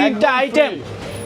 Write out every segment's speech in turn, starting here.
তিনটা আইটেম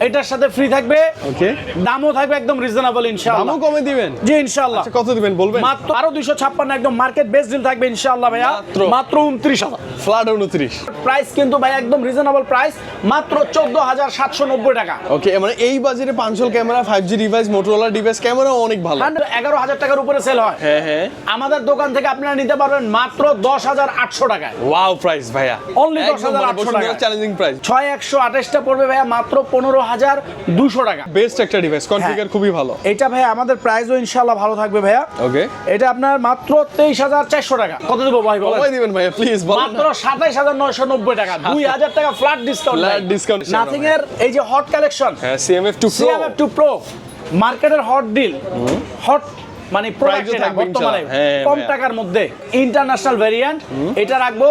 এটার সাথে ফ্রি থাকবে। ওকে দামও থাকবে একদম রিজনেবল ইনশাআল্লাহ। দামও কমে দিবেন? জি ইনশাআল্লাহ। আচ্ছা কত দিবেন বলবেন? মাত্র আরও দুইশো ছাপ্পান্ন একদম মার্কেট বেস্ট ডিল থাকবে ইনশাআল্লাহ ভাইয়া। মাত্র? মাত্র উনত্রিশ হাজার। ফ্ল্যাট উনত্রিশ। প্রাইস কিন্তু ভাই একদম রিজনেবল প্রাইস মাত্র চোদ্দ হাজার সাতশো নব্বই টাকা। ওকে মানে এই বাজারে পাঁচশোল camera five G device Motorola device camera অনেক ভালো। এগারো হাজার টাকার উপরে সেল হয়। হ্যাঁ হ্যাঁ। আমাদের দোকান থেকে আপনারা নিতে পারবেন মাত্র দশ হাজার আটশো টাকায়। ওয়াও প্রাইস ভাইয়া। অনলি 10,800 টাকা। চ্যালেঞ্জিং প্রাইস ছয় একশো আঠাশটা পড়বে ভাইয়া মাত্র পনেরো হাজার দুশো টাকা। বেস্ট একটা ডিভাইস কনফিগার খুবই ভালো। এটা ভাইয়া আমাদের প্রাইসও ইনশাল্লাহ ভালো থাকবে ভাইয়া। ওকে এটা আপনার মাত্র তেইশ হাজার চারশো টাকা। কত দেবো ভাই? দিবেন ভাইয়া প্লিজ মাত্র সাতাইশ হাজার নয়শো নব্বই টাকা দুই হাজার টাকা ফ্ল্যাট ডিসকাউন্ট discount। নাথিং এর এই যে হট কালেকশন হ্যাঁ CMF two CMF two pro মার্কেটের হট ডিল হট মানে বর্তমানে হ্যাঁ, কম টাকার মধ্যে ইন্টারন্যাশনাল ভেরিয়েন্ট এটা রাখব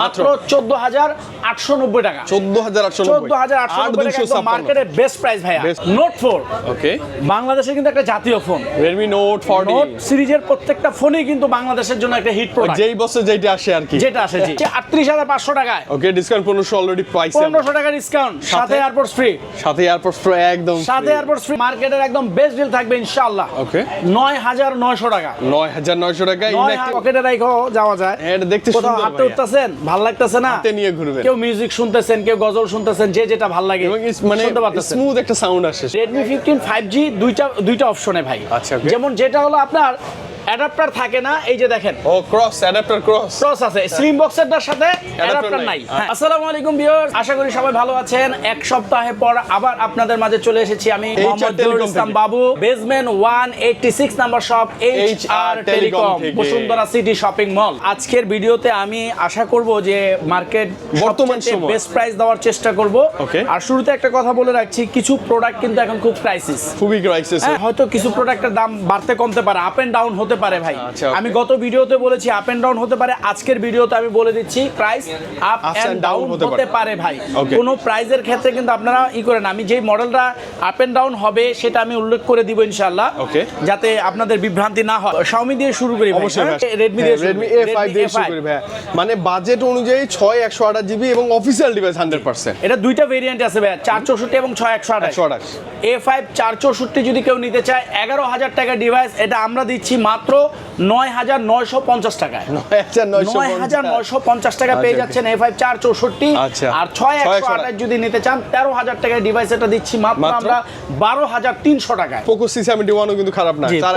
মাত্র চোদ্দ হাজার আটশো নব্বই টাকা। চোদ্দ হাজার আটশো চোদ্দ হাজার আটশো টাকা মার্কেটের বেস্ট প্রাইস ভাইয়া। নোট ফোর ওকে বাংলাদেশে কিন্তু একটা জাতীয় phone Redmi note forty note সিরিজের প্রত্যেকটা ফোনই কিন্তু বাংলাদেশের জন্য একটা হিট প্রোডাক্ট যেই বছর যেটা আসে আর কি। যেটা আসে জি। আটত্রিশ হাজার পাঁচশো টাকায়। ওকে ডিসকাউন্ট পনেরোশো অলরেডি পাইছে পনেরোশো টাকা ডিসকাউন্ট সাথে এয়ারপোর্টস ফ্রি সাথে প্রো একদম সাথে এয়ারপোর্টস ফ্রি মার্কেটের একদম বেস্ট ডিল থাকবে ইনশাআল্লাহ। ওকে নয় হাজার নয়শো টাকা। নয় হাজার নয়শো টাকা পকেটে রাখো যাওয়া যায়। এটা দেখতে সুন্দর উঠতেছেন? ভালো লাগতেছে না? হাতে নিয়ে ঘুরবেন। কেউ মিউজিক শুনতেছেন কেউ গজল শুনতেছেন যে যেটা ভালো লাগে মানে স্মুথ একটা সাউন্ড আসে। ফিফটিন ফাইভ জি দুইটা দুইটা অপশনে ভাই। আচ্ছা, যেমন যেটা হলো আপনার অ্যাডাপ্টার থাকে না এই যে দেখেন। ও ক্রস অ্যাডাপ্টার ক্রস ক্রস আছে স্লিম বক্সেরটার সাথে অ্যাডাপ্টার নাই। হ্যাঁ। আসসালামু আলাইকুম ভিউয়ার্স আশা করি সবাই ভালো আছেন। এক সপ্তাহে পর আবার আপনাদের মাঝে চলে এসেছি আমি Mohammad Zahurul Islam Babu basement 186 number shop H R telecom Bashundhara city shopping mall আজকের ভিডিওতে আমি আশা করব যে মার্কেট বর্তমান সময়। বেস্ট প্রাইস দেওয়ার চেষ্টা করব। আর শুরুতে একটা কথা বলে রাখছি কিছু প্রোডাক্ট কিন্তু এখন খুব ক্রাইসিস খুবই ক্রাইসিস হ্যাঁ, হয়তো কিছু প্রোডাক্টের দাম বাড়তে কমতে পারে আপ এন্ড ডাউন হতে পারে ভাই। আচ্ছা, আমি গত ভিডিওতে বলেছি আপ এন্ড ডাউন হতে পারে। আজকের ভিডিওতে আমি বলে দিচ্ছি প্রাইস আপ এন্ড ডাউন হতে হতে পারে। ভাই. কোনো প্রাইজের ক্ষেত্রে কিন্তু আপনারা ই করেন আমি যেই মডেলটা আপ এন্ড ডাউন হবে সেটা আমি উল্লেখ করে দিব ইনশাআল্লাহ। Okay. যাতে আপনাদের বিভ্রান্তি না হয়। Xiaomi দিয়ে শুরু করি অবশ্যই রেডমি দিয়ে রেডমি এ ফাইভ দিয়ে শুরু করি ভাইয়া মানে বাজেট অনুযায়ী ছয় একশো আঠাশ জিবি এবং অফিসিয়াল ডিভাইস হান্ড্রেড পার্সেন্ট এটা দুইটা ভেরিয়েন্ট আছে ভাই চার চৌষট্টি এবং ছয় একশো আঠাশ। একশো আঠাশ। এ ফাইভ চার চৌষট্টি যদি কেউ নিতে চায় এগারো হাজার টাকা ডিভাইস এটা আমরা দিচ্ছি মাত্র নয় হাজার নয়শো পঞ্চাশ টাকায়। নয় হাজার নয়শো পঞ্চাশ টাকা। পেয়ে আচ্ছা, যাচ্ছেন এ ফাইভ চার চৌষট্টি। আচ্ছা। আর ছয় একশো আঠাশ যদি নিতে চান তেরো হাজার টাকায় ডিভাইস এটা দিচ্ছি মাত্র মাত্র? আমরা বারো হাজার তিনশো টাকায়। পোকো সি সেভেন্টি ওয়ানও কিন্তু খারাপ না চার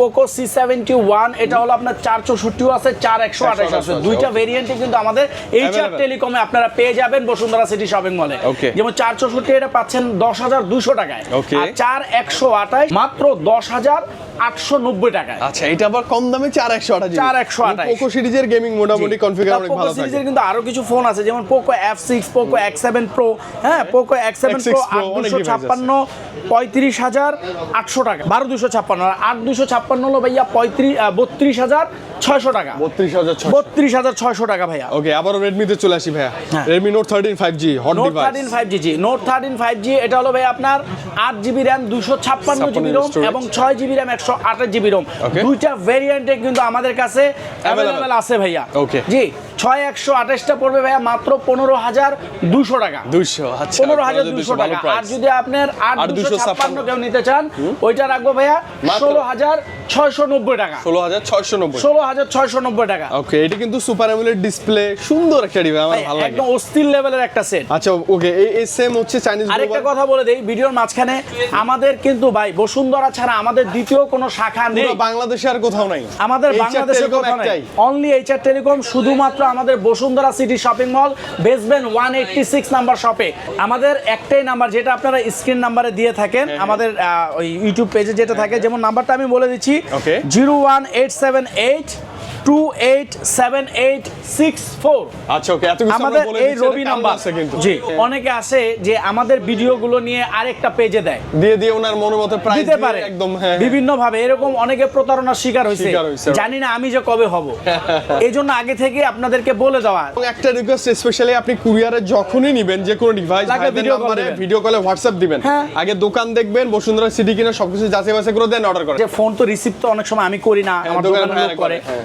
পোকো সি সেভেন্টি ওয়ান এটা হলো আপনার চার চৌষট্টিও আছে চার একশো আঠাশ আছে। দুইটা okay. ভেরিয়েন্টে কিন্তু আমাদের এইচ আর টেলিকমে আপনারা পেয়ে যাবেন বসুন্ধরা সিটি শপিং মলে যেমন চার চৌষট্টি এটা পাচ্ছেন দশ হাজার দুশো টাকায়। আর চার একশো আঠাশ মাত্র দশ হাজার আটশো নব্বই টাকায়। আচ্ছা এটা আবার কম দামে চার একশো আঠাশ 4128 পোকো সিরিজের গেমিং মোটামুটি কনফিগার অনেক ভালো সিরিজের কিন্তু আরও কিছু ফোন আছে যেমন Poco F six Poco X seven pro হ্যাঁ Poco X seven X6 pro Pro, আট অনেক দুশো device ছাপ্পান্ন পঁয়ত্রিশ হাজার আটশো টাকা। বারো দুশো ছাপ্পান্ন আট দুশো ছাপ্পান্ন হলো ভাইয়া পঁয়ত্রিশ বত্রিশ হাজার ছয়শো টাকা। বত্রিশ হাজার বত্রিশ হাজার ছয়শো টাকা ভাইয়া। ওকে আবারও রেডমিতে চলে আসি ভাইয়া। Redmi note thirteen five G hot note thirteen five G G. Note thirteen five G এটা হলো ভাই আপনার আট জিবি র্যাম দুশো ছাপ্পান্ন জিবি রোম এবং ছয় জিবি র্যাম একশো আঠাশ জিবি রোম. দুইটা ভেরিয়েন্টে কিন্তু আমাদের কাছে অ্যাভেলেবেল আছে ভাইয়া। ওকে জি। ছয় একশো আঠাশটা পড়বে ভাইয়া মাত্র পনেরো হাজার দুশো টাকা। দুইশো আচ্ছা পনেরো হাজার দুশো টাকা। আর যদি আপনার আট দুশো ছাপ্পান্ন কেউ নিতে চান ওইটা রাখব ভাইয়া ষোলো হাজার ছয়শো নব্বই টাকা। ষোলো হাজার ছয়শো নব্বই। ষোলো হাজার ছয়শো নব্বই টাকা। ওকে এটা কিন্তু সুপার অ্যামুলেট ডিসপ্লে সুন্দর একটা ডিভাইস আমার ভালো লাগে। একদম অস্থির লেভেলের একটা সেট আচ্ছা ওকে এই এই সেম হচ্ছে চাইনিজ আরেকটা কথা বলে দেই ভিডিওর মাঝখানে আমাদের কিন্তু ভাই বসুন্ধরা ছাড়া আমাদের দ্বিতীয় কোনো শাখা নেই। বাংলাদেশে আর কোথাও নাই। আমাদের বাংলাদেশে কোথাও নাই। অনলি এইচআর টেলিকম শুধুমাত্র আমাদের বসুন্ধরা সিটি শপিং মল বেসবেন ওয়ান এইটটি সিক্স নাম্বার শপে। আমাদের একটাই নাম্বার যেটা আপনারা স্ক্রিন নাম্বারে দিয়ে থাকেন হ্যাঁ, আমাদের আহ, ওই ইউটিউব পেজে যেটা থাকে যেমন নাম্বারটা আমি বলে দিচ্ছি. Zero one eight seven eight two eight seven eight six four আচ্ছা ওকে আমাদের এই রবি নাম্বার। আছে কিন্তু? জি অনেকে আসে যে আমাদের ভিডিওগুলো নিয়ে আরেকটা পেজে দেয়। দিয়ে দিয়ে ওনার মনের মতো প্রাইস দিতে পারে। একদম হ্যাঁ বিভিন্ন ভাবে এরকম অনেকে প্রতারণার শিকার হয়েছে। জানি না আমি যে কবে হব। এই জন্য আগে থেকে আপনাদেরকে বলে দেওয়া। একটা রিকোয়েস্ট স্পেশালি আপনি কুরিয়ারে যখনই নিবেন যে কোনো ডিভাইস call দিবেন। ভিডিও কলে হোয়াটসঅ্যাপ দিবেন। হ্যাঁ। আগে দোকান দেখবেন বসুন্ধরা সিটি কিনা সবকিছু যাচাই বাছাই করে দেন অর্ডার করেন। যে ফোন তো রিসিভ তো অনেক সময় আমি করি না আমার দোকানের লোক করে। হ্যাঁ।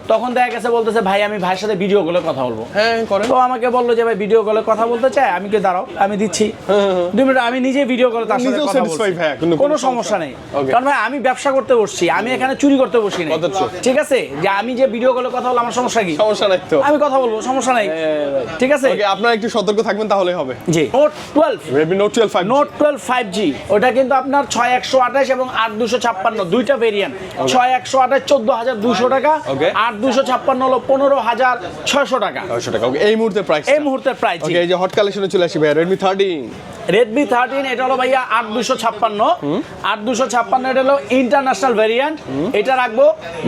তখন দেখা গেছে বলতেছে ভাই আমি ভাইয়ের সাথে ভিডিও কলে কথা বলব। হ্যাঁ করেন। তো আমাকে বলল যে ভাই ভিডিও কলে কথা বলতে চাই আমি কি দাঁড়াও আমি দিচ্ছি। দুই মিনিট আমি নিজে ভিডিও কলে তার সাথে কথা বলছি। কোনো সমস্যা নেই। কারণ ভাই আমি ব্যবসা করতে বসছি আমি এখানে চুরি করতে বসি না ঠিক আছে? যে আমি যে ভিডিও কলে কথা বলব আমার সমস্যা কি? সমস্যা নাই তো। আমি কথা বলব সমস্যা নাই। ঠিক আছে? ওকে আপনারা একটু সতর্ক থাকবেন তাহলে হবে। জি। Note twelve Redmi note twelve five note twelve five G ওটা কিন্তু আপনার ছয় একশো আঠাশ এবং আট দুশো ছাপ্পান্ন দুইটা ভেরিয়েন্ট ছয় একশো আঠাশ চোদ্দ হাজার দুশো টাকা Okay. দুশো ছাপ্পান্ন হলো পনেরো হাজার ছয়শো টাকা। ছয়শো টাকা এই মুহূর্তে প্রাইস এই মুহূর্তের প্রাইস এই যে হট কালেকশনে চলে আসি ভাইয়া রেডমি থার্টিন রেডমি থার্টিন এটা হলো ভাইয়া আট দুশো ছাপ্পান্ন। আট দুশো ছাপ্পান্ন এটা হলো ইন্টারন্যাশনাল ভেরিয়েন্ট এটা রাখব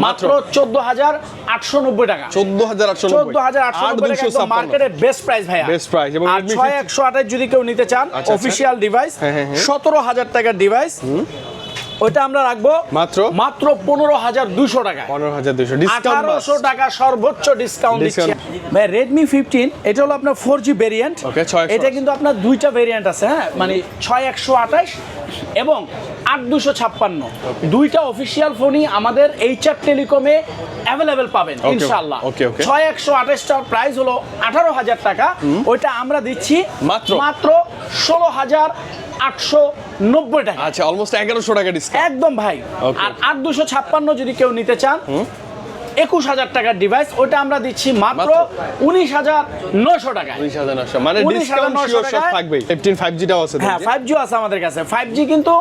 মাত্র চোদ্দ হাজার আটশো নব্বই টাকা। চোদ্দ হাজার আটশো চোদ্দ হাজার আটশো টাকা মার্কেটের বেস্ট প্রাইস ভাইয়া। Best price এবং ছয় একশো আঠাশ যদি কেউ নিতে চান আচ্ছা, আচ্ছা। অফিসিয়াল ডিভাইস হ্যাঁ, হ্যাঁ, হ্যাঁ। সতেরো হাজার টাকার ডিভাইস ওইটা আমরা রাখব মাত্র? মাত্র পনেরো হাজার দুশো টাকা। পনেরো হাজার দুশো। আঠারোশো টাকা সর্বোচ্চ ডিসকাউন্ট দিচ্ছে। ভাই রেডমি ফিফটিন এটা হলো আপনার ফোর জি ভেরিয়েন্ট Okay, 6128 এটা কিন্তু আপনার দুইটা ভেরিয়েন্ট আছে হ্যাঁ? মানে ছয় একশো আঠাশ এবং আট দুশো ছাপ্পান্ন। দুইটা অফিসিয়াল ফোনই আমাদের এইচআর টেলিকমে অ্যাভেলেবেল পাবেন ইনশাল্লাহ. ছয় একশো আঠাশটার প্রাইস হলো আঠারো হাজার টাকা। ওইটা আমরা দিচ্ছি মাত্র? মাত্র ষোলো হাজার আটশো নব্বই টাকা। আচ্ছা অলমোস্ট এগারোশো টাকা ডিসকাউন্ট একদম ভাই। আর আট দুশো ছাপ্পান্ন যদি কেউ নিতে চান একুশ হাজার টাকার ডিভাইস ওটা আমরা দিচ্ছি মাত্র? উনিশ হাজার নশো টাকা উনিশ হাজার নশো মানে 19,900 ডিসকাউন্ট শিওর সব টাকায়- থাকবেই। ফিফটিন ফাইভ জিটাও আছে হ্যাঁ ফাইভ জি আছে আমাদের কাছে। ফাইভ জি কিন্তু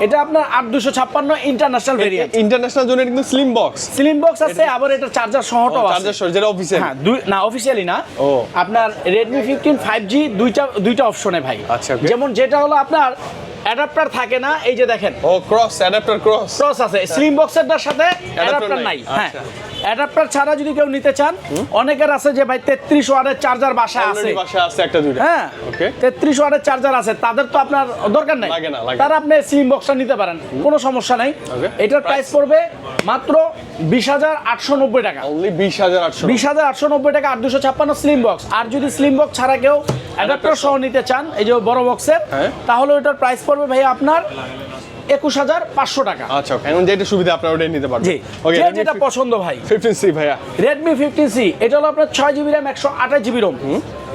এটা আপনার আট দুশো ছাপ্পান্ন ইন্টারন্যাশনাল ভেরিয়েন্ট ইন্টারন্যাশনাল জন্য কিন্তু স্লিম বক্স স্লিম বক্স আছে আবার এটা চার্জার সহটাও আছে। চার্জার সর যেটা অফিসে হ্যাঁ দুই না অফিসিয়ালি না। ও। আপনার রেডমি ফিফটিন ফাইভ জি দুইটা দুইটা অপশনে ভাই। আচ্ছা, যেমন যেটা হলো আপনার অ্যাডাপ্টার থাকে না এই যে দেখেন। ও ক্রস অ্যাডাপ্টার ক্রস ক্রস আছে। স্লিম বক্সেরটার সাথে অ্যাডাপ্টার নাই। নাই। হ্যাঁ। আচ্ছা। অ্যাডাপ্টার ছাড়া যদি কেউ নিতে চান অনেকের আছে যে ভাই তেত্রিশ ওয়াটের চার্জার বাসায় আছে। বাসায় আছে একটা দুইটা। হ্যাঁ। ওকে তেত্রিশ ওয়াটের চার্জার আছে। তাদের তো আপনার দরকার নাই। লাগে না, লাগে না। তারা আপনি স্লিম বক্সটা নিতে পারেন। কোনো সমস্যা নাই. এটার প্রাইস পড়বে মাত্র বিশ হাজার আটশো নব্বই টাকা। অনলি বিশ হাজার আটশো বিশ হাজার আটশো নব্বই টাকা আর দুশো ছাপ্পান্ন স্লিম বক্স আর যদি স্লিম বক্স ছাড়া কেউ অ্যাডাপ্টার সহ নিতে চান এই যে বড় বক্সের হ্যাঁ। তাহলে ওটার প্রাইস পড়বে ভাই আপনার একুশ হাজার পাঁচশো টাকা। আচ্ছা এখন যেটা সুবিধা আপনারা ওটাই নিতে পারবেন। জি। ওকে যেটা পছন্দ ভাই। ফিফটিন সি ভাইয়া। রেডমি ফিফটিন সি এটা হলো আপনার ছয় জিবি র্যাম একশো আঠাশ জিবি রোম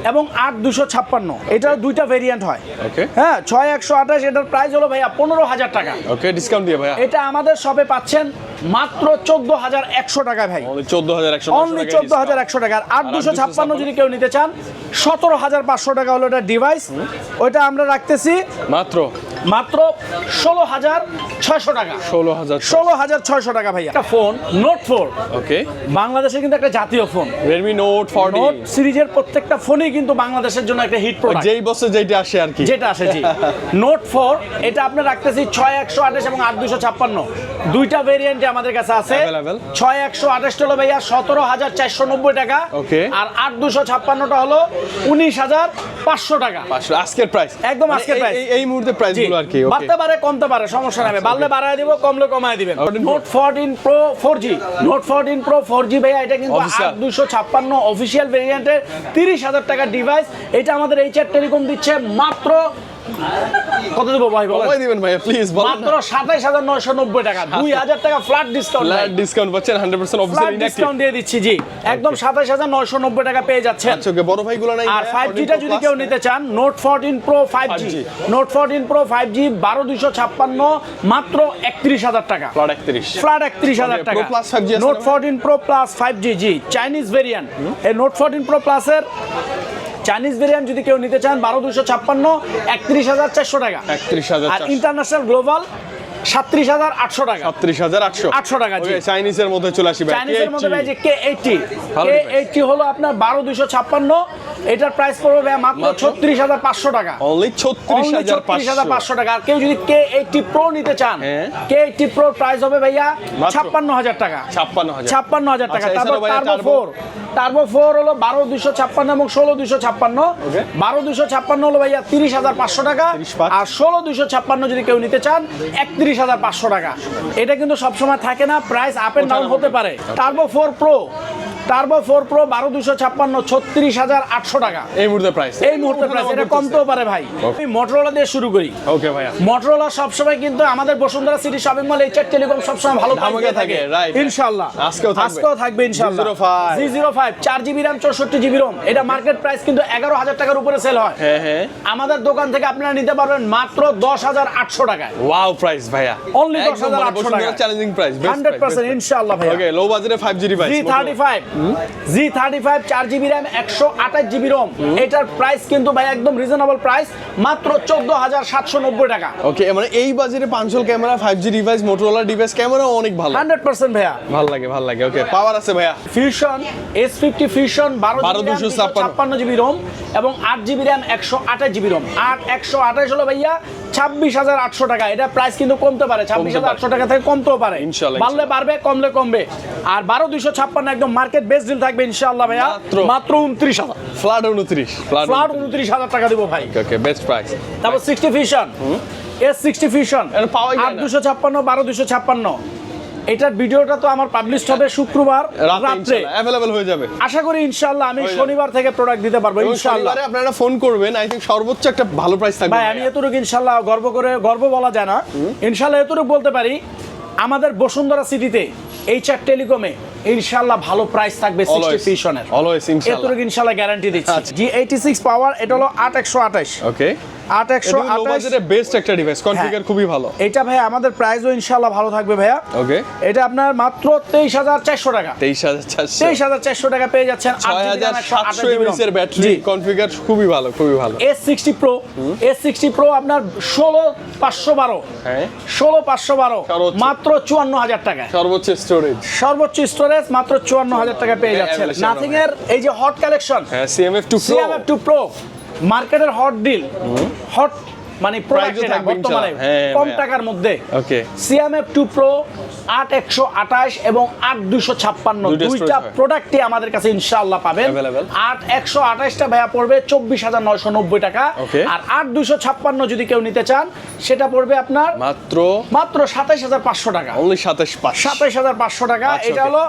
এবং আট দুশো ছাপ্পান্ন। এটার দুইটা ভেরিয়েন্ট হয়। ওকে হ্যাঁ ছয় একশো আঠাশ এটার প্রাইস হলো ভাইয়া পনেরো হাজার টাকা। ওকে ডিসকাউন্ট দিয়ে ভাইয়া। এটা আমাদের সবে পাচ্ছেন মাত্র চোদ্দ হাজার একশো টাকা ভাই। চোদ্দ হাজার একশো অনলি চোদ্দ হাজার একশো টাকা আর আট দুশো ছাপ্পান্ন যদি কেউ নিতে চান সতেরো হাজার পাঁচশো টাকা হলো এটা ডিভাইস ওইটা আমরা রাখতেছি। মাত্র। মাত্র ষোলো হাজার ছয়শো টাকা। ষোলো হাজার ষোলো হাজার ছয়শো টাকা ভাইয়া। একটা ফোন নোট ফোর ওকে বাংলাদেশের কিন্তু একটা জাতীয় phone. Redmi note forty note সিরিজের প্রত্যেকটা ফোনই কিন্তু বাংলাদেশের জন্য একটা হিট প্রোডাক্ট যেই বছর যেটা আসে আর কি। যেটা আসে জি। নোট ফোর এটা আপনি রাখতেছি ছয় একশো আঠাশ এবং আট দুশো ছাপ্পান্ন। দুইটা ভেরিয়েন্টে আমাদের কাছে আছে। ছয় একশো আঠাশ হলো ভাইয়া সতেরো হাজার চারশো নব্বই টাকা। ওকে আর আট দুশো ছাপ্পান্নটা হলো উনিশ হাজার পাঁচশো টাকা। আসলে আজকের প্রাইস একদম আজকের price। এই মুহূর্তে প্রাইসগুলো আর কি বাড়তে পারে কমতে পারে সমস্যা নেই। বাড়লে বাড়ায় দিব কমলে কমায় দিবেন. Note fourteen pro four G note fourteen pro four G ভাইয়া এটা কিন্তু Official। আট দুশো ছাপ্পান্ন অফিসিয়াল ভেরিয়েন্টের তিরিশ হাজার টাকার ডিভাইস এটা আমাদের এইচআর টেলিকম দিচ্ছে মাত্র কত দেবো ভাই কমাই দিবেন ভাইয়া প্লিজ মাত্র সাতাইশ হাজার নয়শো নব্বই টাকা। দুই হাজার টাকা ফ্ল্যাট ডিসকাউন্ট ডিসকাউন্ট পাচ্ছেন hundred percent flat inactive discount দিয়ে দিচ্ছি জি। একদম সাতাইশ হাজার নয়শো নব্বই টাকা পেয়ে যাচ্ছেন। আচ্ছা ওকে বড় ভাইগুলো নাই আর? ফাইভ জিটা যদি কেউ নিতে চান note fourteen pro five G 5G note fourteen pro five G বারো দুশো ছাপ্পান্ন মাত্র একত্রিশ হাজার টাকা। প্লট একত্রিশ। ফ্ল্যাট একত্রিশ হাজার টাকা। Plus 5G আছে note? Fourteen pro plus five G G Chinese variant এই নোট ফোরটিন প্রো প্লাসের চাইনিজ ভেরিয়েন্ট যদি কেউ নিতে চান বারো দুশো ছাপ্পান্ন একত্রিশ হাজার চারশো টাকা। একত্রিশ হাজার আর ইন্টারন্যাশনাল গ্লোবাল সাত্রিশ হাজার আটশো টাকা। সাতত্রিশ হাজার আটশো। 800 টাকা, জি। চাইনিজের মধ্যে চলে আসি ভাই। চাইনিজের মধ্যে ভাই যে কে এইটটি কে device। হলো আপনার বারো দুশো ছাপ্পান্ন। এটার প্রাইস পড়বে ভাই মাত্র মাত্র? ছত্রিশ হাজার পাঁচশো টাকা। অনলি ছত্রিশ হাজার পাঁচশো। টাকা। আর কেউ যদি কে এইটটি প্রো নিতে চান। কে এইটটি প্রো প্রাইস হবে ভাইয়া ছাপ্পান্ন হাজার টাকা। ছাপ্পান্ন হাজার। ছাপ্পান্ন হাজার টাকা। তারপর টার্বো ফোর টার্বো ফোর হলো বারো দুশো ছাপ্পান্ন এবং ষোলো ছাপ্পান্ন। বারো দুশো ছাপ্পান্ন হলো ভাইয়া তিরিশ হাজার পাঁচশো টাকা। আর ষোলো দুশো ছাপ্পান্ন যদি কেউ নিতে চান একত্রিশ হাজার পাঁচশো টাকা। এটা কিন্তু সবসময় থাকে না প্রাইস আপ এন্ড ডাউন হতে পারে। Turbo four pro turbo four pro বারো দুশো ছাপ্পান্ন ছত্রিশ হাজার আটশো টাকা। এই মুহূর্তে প্রাইস এই মুহূর্তে প্রাইস এটা কমতেও পারে ভাই। আমি মোটরোলা দিয়ে শুরু করি। ওকে ভাইয়া। মোটরোলা সবসময় কিন্তু আমাদের Bashundhara city shopping mall HR telecom সবসময় ভালো থাকে. ইনশাআল্লাহ আজকেও থাকবে। আজকেও থাকবে ইনশাআল্লাহ জি জিরো ফাইভ চার জিবি র্যাম চৌষট্টি জিবি রোম এটা মার্কেট প্রাইস কিন্তু এগারো হাজার টাকার উপরে সেল হয়। হ্যাঁ হ্যাঁ। আমাদের দোকান থেকে আপনারা নিতে পারবেন মাত্র দশ হাজার আটশো টাকায়। ওয়াও প্রাইস ভাইয়া। Only 10,800 টাকা। চ্যালেঞ্জিং প্রাইস হান্ড্রেড পার্সেন্ট ইনশাআল্লাহ ওকে লো বাজেটে 5G device G thirty five G thirty five চার জিবি র্যাম একশো আঠাশ জিবি রোম এটার প্রাইস কিন্তু ভাই একদম রিজনেবল প্রাইস মাত্র চোদ্দ হাজার সাতশো নব্বই টাকা। ওকে মানে এই বাজেটে পাঁচশোল camera 5G device Motorola device camera অনেক ভালো। হান্ড্রেড পার্সেন্ট ভাইয়া। ভালো লাগে ভালো লাগে। ওকে পাওয়ার আছে ভাইয়া। ফিউশন এস ফিফটি ফিউশন বারো 12,256 ছাপ্পান্ন। জিবি রোম এবং আট জিবি র্যাম একশো আঠাশ জিবি রোম আট একশো আঠাশ হলো ভাইয়া ছাব্বিশ হাজার আটশো টাকা। এটা প্রাইস কিন্তু কমতে পারে ছাব্বিশ হাজার আটশো টাকা থেকে কমতেও পারে। বাড়লে বাড়বে কমলে কমবে। আর বারো দুইশো ছাপ্পান্ন একদম মার্কেট বেস্ট ডিল থাকবে ইনশাল্লাহ ভাইয়া। মাত্র। উনত্রিশ হাজার। ফ্ল্যাট 29 ফ্ল্যাট ফ্ল্যাট উনত্রিশ। হাজার টাকা দিব ভাই। ওকে বেস্ট প্রাইস তারপর sixty fusion S sixty fusion পাওয়া যায় দুশো ছাপ্পান্ন বারো দুশো ছাপ্পান্ন। এটার ভিডিওটা তো আমার পাবলিশ হবে শুক্রবার রাত্রে। অ্যাভেলেবল হয়ে যাবে। আশা করি ইনশাআল্লাহ আমি শনিবার থেকে প্রোডাক্ট দিতে পারব ইনশাআল্লাহ আপনারা ফোন করবেন আই থিংক সর্বোচ্চ একটা ভালো প্রাইস থাকবে। ভাই আমি এতটুকু ইনশাআল্লাহ গর্ব করে গর্ব বলা যায় না। ইনশাআল্লাহ এতটুকু বলতে পারি আমাদের বসুন্ধরা সিটিতে এইচআর টেলিকমে ইনশাআল্লাহ ভালো প্রাইস থাকবে সিক্সটি Always, ফিশনের always, ইনশাআল্লাহ। এতটুকু ইনশাআল্লাহ গ্যারান্টি দিচ্ছি। জি এইটি সিক্স পাওয়ার এটা হলো আট একশো আঠাশ। ওকে বেস্ট একটা ডিভাইস কনফিগার খুবই ভালো। এটা ভাই আমাদের প্রাইসও ইনশাআল্লাহ ভালো থাকবে ভাইয়া। ওকে এটা আপনার মাত্র তেইশ হাজার চারশো টাকা। 23400 তেইশ হাজার চারশো টাকা পেয়ে যাচ্ছেন ছয় হাজার সাতশো এমএস এর ব্যাটারি কনফিগার খুবই ভালো খুবই ভালো। S sixty pro S sixty pro আপনার ষোলো পাঁচশো বারো। হ্যাঁ। ষোলো পাঁচশো বারো। সর্বোচ্চ। মাত্র চুয়ান্ন হাজার টাকায়। সর্বোচ্চ স্টোরেজ সর্বোচ্চ স্টোরেজ মাত্র চুয়ান্ন হাজার টাকা পেয়ে যাচ্ছেন। নাথিং এর এই যে hot collection CMF two CMF two pro মার্কেটের হট ডিল হট মানে প্রোডাক্ট থাকবে বর্তমানে হ্যাঁ, কম টাকার মধ্যে ওকে। সিএমএফ টু প্রো আট একশো আঠাশ এবং আট দুশো ছাপ্পান্ন। দুইটা হয়। প্রোডাক্টই আমাদের কাছে ইনশাআল্লাহ পাবেন. আট একশো আঠাশটা ভাইয়া পড়বে চব্বিশ হাজার নয়শো নব্বই টাকা। আর আট দুশো ছাপ্পান্ন যদি কেউ নিতে চান সেটা পড়বে আপনার মাত্র মাত্র সাতাইশ হাজার পাঁচশো টাকা। অনলি 27 পাঁচ সাতাইশ হাজার পাঁচশো টাকা। আচ্ছা, এটা. হলো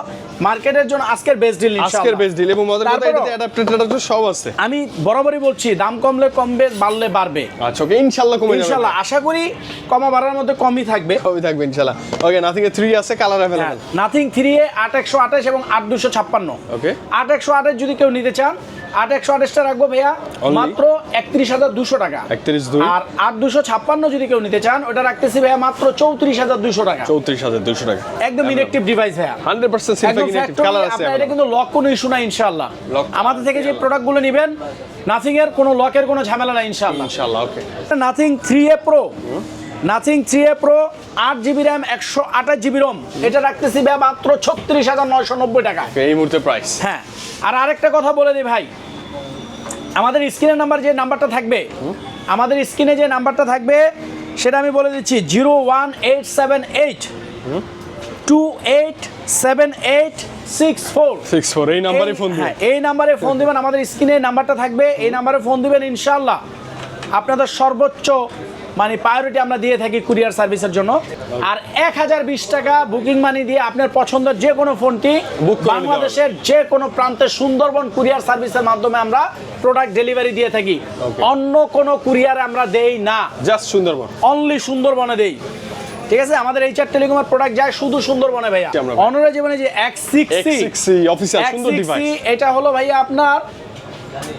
মার্কেটের জন্য আজকের বেস্ট ডিল আজকের বেস্ট ডিল এবং মজার কথা এটাতে অ্যাডাপ্টার সব আছে। আমি বরাবরই বলছি দাম কমলে কমবে বাড়লে বাড়বে। আচ্ছা ওকে ইনশাআল্লাহ কমে যাবে ইনশাল্লাহ আশা করি কমা বাড়ার মধ্যে কমই থাকবে কমই থাকবে ইনশাআল্লাহ ওকে নাথিং এ 3 আছে colour available nothing three A আট একশো আঠাশ এবং আট দুশো ছাপ্পান্ন Okay. আট একশো আঠাশ যদি কেউ নিতে চান আট একশো আঠাশটা রাখব ভাইয়া। মাত্র একত্রিশ হাজার দুশো টাকা। 31 আর আট দুশো ছাপ্পান্ন যদি কেউ নিতে চান ওটা রাখতেছি ভাইয়া মাত্র চৌত্রিশ হাজার দুশো টাকা। 34200 টাকা। একদম ইনএক্টিভ ডিভাইস ভাইয়া। 100% একদম সিলভার factory, কালার আছে এটা কিন্তু লক কোনো ইস্যু নাই ইনশাআল্লাহ। Lock আমাদের থেকে যে প্রোডাক্টগুলো নেবেন নাথিং এর কোনো লকের কোনো ঝামেলা নাই ইনশাআল্লাহ। ইনশাআল্লাহ okay Nothing three A pro Nothing three A pro আট জিবি র্যাম একশো আঠাশ জিবি রোম এটা রাখতেছি ভাই মাত্র ছত্রিশ হাজার নয়শো নব্বই টাকা এই মুহূর্তে প্রাইস হ্যাঁ আর আরেকটা কথা বলে দিই ভাই। আমাদের স্ক্রিনের নাম্বার যে নাম্বারটা থাকবে আমাদের স্ক্রিনে যে নাম্বারটা থাকবে সেটা আমি বলে দিচ্ছি zero one eight seven eight two eight seven eight six four. 64 এই নাম্বারে ফোন দিন হ্যাঁ, এই নাম্বারে ফোন দিবেন। আমাদের স্ক্রিনে নাম্বারটা থাকবে এই নাম্বারে ফোন দিবেন ইনশাল্লাহ আপনাদের সর্বোচ্চ মানে প্রায়োরিটি আমরা দিয়ে থাকি কুরিয়ার সার্ভিসের জন্য। আর এক হাজার বিশ টাকা বুকিং মানি দিয়ে আপনার পছন্দের যে কোনো ফোনটি বাংলাদেশের যে কোনো প্রান্তে সুন্দরবন কুরিয়ার সার্ভিসের মাধ্যমে আমরা প্রোডাক্ট ডেলিভারি দিয়ে থাকি। অন্য কোনো কুরিয়ার আমরা দেই না। জাস্ট সুন্দরবন। অনলি সুন্দরবনে দেই। ঠিক আছে? আমাদের এই চার টেলিকমের প্রোডাক্ট যায় শুধু সুন্দরবনে ভাইয়া। অনরে জীবনে যে এক্স সিক্স X6 অফিসিয়াল সুন্দর ডিভাইস এটা হলো ভাইয়া আপনার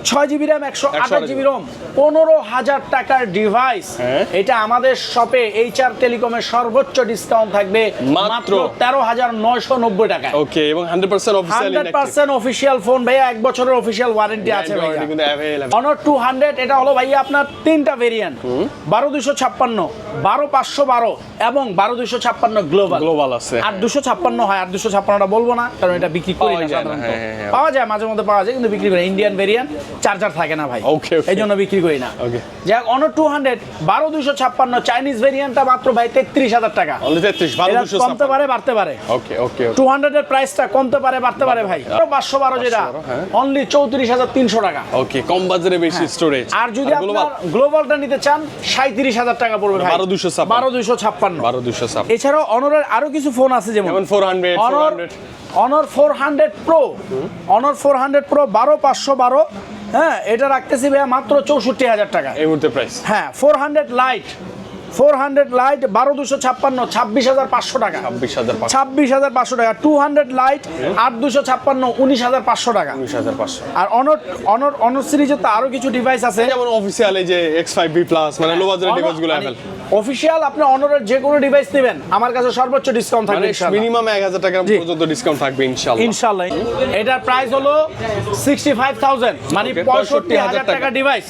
ছয় জিবি র্যাম একশো আঠাশ জিবি রোম পনেরো হাজার টাকার ডিভাইস হ্যাঁ। এটা আমাদের শপে এইচ আর টেলিকমের সর্বোচ্চ ডিসকাউন্ট থাকবে মাত্র তেরো হাজার নয়শো নব্বই টাকায়। ওকে এবং 100% official hundred percent official phone ভাইয়া এক বছরের অফিসিয়াল ওয়ারেন্টি আছে অনর টু হান্ড্রেড এটা হলো ভাইয়া আপনার তিনটা ভেরিয়েন্ট বারো দুশো ছাপ্পান্ন বারো পাঁচশো বারো এবং বারো দুশো ছাপ্পান্ন গ্লোবাল গ্লোবাল আছে। আর দুশো ছাপ্পান্ন হয় আর দুশো ছাপ্পান্নটা বলব না কারণ এটা বিক্রি করি পাওয়া না যায় হ্যাঁ, হ্যাঁ। পাওয়া যায় মাঝে মধ্যে পাওয়া যায় কিন্তু বিক্রি করে ইন্ডিয়ান ভেরিয়েন্ট চার্জার থাকে না ভাই। Okay. এই জন্য বিক্রি করি না. যাক অনার টু হান্ড্রেড বারো দুশো ছাপ্পান্ন চাইনিজ ভেরিয়েন্টটা মাত্র ভাই তেত্রিশ হাজার টাকা। অনলি বারো দুশো কমতে পারে বাড়তে পারে। ওকে ওকে টু হান্ড্রেড এর প্রাইসটা কমতে পারে বাড়তে পারে ভাই। পাঁচশো বারো যেটা 512, হ্যাঁ। অনলি চৌত্রিশ হাজার তিনশো টাকা। ওকে কম বাজারে বেশি স্টোরেজ আর যদি আপনার গ্লোবালটা নিতে চান সাঁত্রিশ হাজার টাকা পড়বে ভাই। 12,256 বারো দুশো ছাপ্পান্ন। বারো দুশো এছাড়াও অনরের আরও কিছু ফোন আছে যেমন। Four hundred Honor four hundred pro Honor four hundred pro বারো পাঁচশো বারো। হ্যাঁ এটা রাখতেছি ভাইয়া মাত্র চৌষট্টি হাজার টাকা। এই মুহূর্তে প্রাইস হ্যাঁ four hundred lite four hundred lite বারো দুশো ছাপ্পান্ন ছাব্বিশ হাজার পাঁচশো টাকা। ছাব্বিশ হাজার ছাব্বিশ হাজার পাঁচশো টাকা। টু হান্ড্রেড লাইট আট দুশো ছাপ্পান্ন উনিশ হাজার পাঁচশো টাকা। উনিশ হাজার পাঁচশো। আর অনর অনর অনর সিরিজের তো আরও কিছু ডিভাইস আছে। যেমন অফিসিয়াল এই যে এক্স ফাইভ বি প্লাস মানে লো বাজারের ডিভাইসগুলো অ্যাভেল অফিসিয়াল আপনি অনরের যে কোনো ডিভাইস নেবেন। আমার কাছে সর্বোচ্চ ডিসকাউন্ট থাকবে মানে। মিনিমাম এক হাজার টাকা পর্যন্ত ডিসকাউন্ট থাকবে ইনশাল্লাহ ইনশাল্লাহ এটার প্রাইস হলো সিক্সটি ফাইভ থাউজেন্ড মানে পঁয়ষট্টি হাজার 65,000 টাকা। ডিভাইস